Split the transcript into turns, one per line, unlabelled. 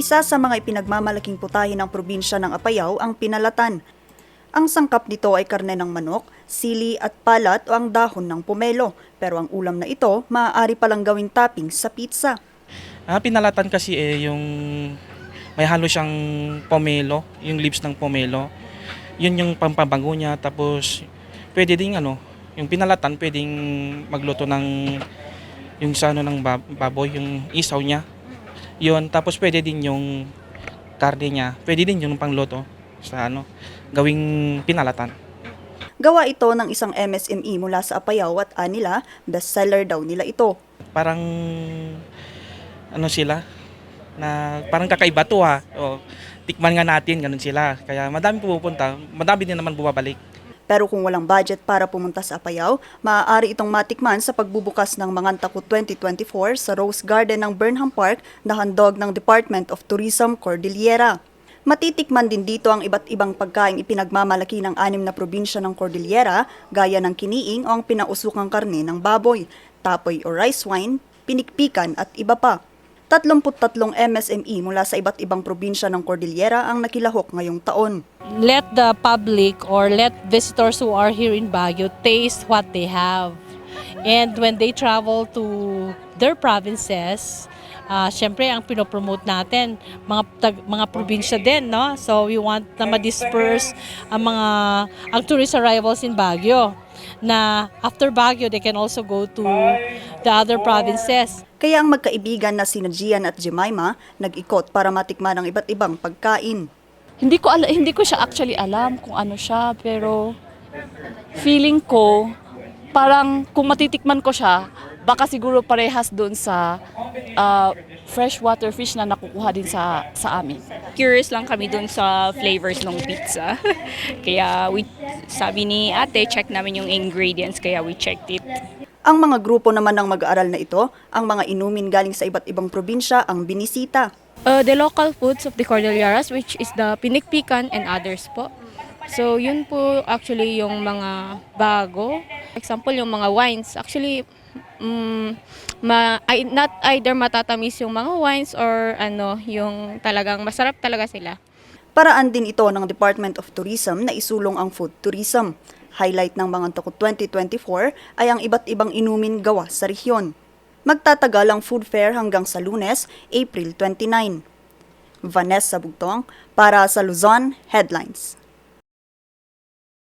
Isa sa mga ipinagmamalaking putahe ng probinsya ng Apayao ang pinalatan. Ang sangkap nito ay karne ng manok, sili at palat o ang dahon ng pomelo. Pero ang ulam na ito, maaari palang gawing topping sa pizza.
Ah, pinalatan kasi eh yung may halo siyang pomelo, yung leaves ng pomelo. Yun yung pampabango niya tapos pwede ding ano, yung pinalatan pwedeng magluto ng yung sa ano ng bab- baboy, yung isaw niya. Yun, tapos pwede din yung karne niya, pwede din yung pangluto sa ano, gawing pinalatan.
Gawa ito ng isang MSME mula sa Apayao at Anila, bestseller daw nila ito.
Parang ano sila na parang kakaiba to ha. O, tikman nga natin, ganun sila. Kaya madami pumupunta, madami din naman bumabalik.
Pero kung walang budget para pumunta sa Apayao, maaari itong matikman sa pagbubukas ng Mangantakot 2024 sa Rose Garden ng Burnham Park na handog ng Department of Tourism Cordillera. Matitikman din dito ang iba't ibang pagkain ipinagmamalaki ng anim na probinsya ng Cordillera gaya ng kiniing o ang pinausukang karne ng baboy, tapoy o rice wine, pinikpikan at iba pa. 33 MSME mula sa iba't ibang probinsya ng Cordillera ang nakilahok ngayong taon.
let the public or let visitors who are here in Baguio taste what they have. And when they travel to their provinces, uh, syempre ang pinopromote natin, mga, tag- mga probinsya din, no? So we want na ma-disperse ang mga, ang tourist arrivals in Baguio na after Baguio, they can also go to the other provinces.
Kaya ang magkaibigan na sina Gian at Jemima nag-ikot para matikman ang iba't ibang pagkain.
Hindi ko ala, hindi ko siya actually alam kung ano siya, pero feeling ko parang kung matitikman ko siya, baka siguro parehas doon sa uh, freshwater fish na nakukuha din sa sa amin.
curious lang kami dun sa flavors ng pizza. kaya we, sabi ni ate, check namin yung ingredients, kaya we checked it.
Ang mga grupo naman ng mag-aaral na ito, ang mga inumin galing sa iba't ibang probinsya ang binisita.
uh, the local foods of the Cordilleras which is the pinikpikan and others po. So yun po actually yung mga bago. Example yung mga wines. Actually mm, ma, not either matatamis yung mga wines or ano yung talagang masarap talaga sila.
Paraan din ito ng Department of Tourism na isulong ang food tourism. Highlight ng mga Takot 2024 ay ang iba't ibang inumin gawa sa rehiyon. Magtatagal ang food fair hanggang sa lunes, April 29. Vanessa Bugtong para sa Luzon Headlines.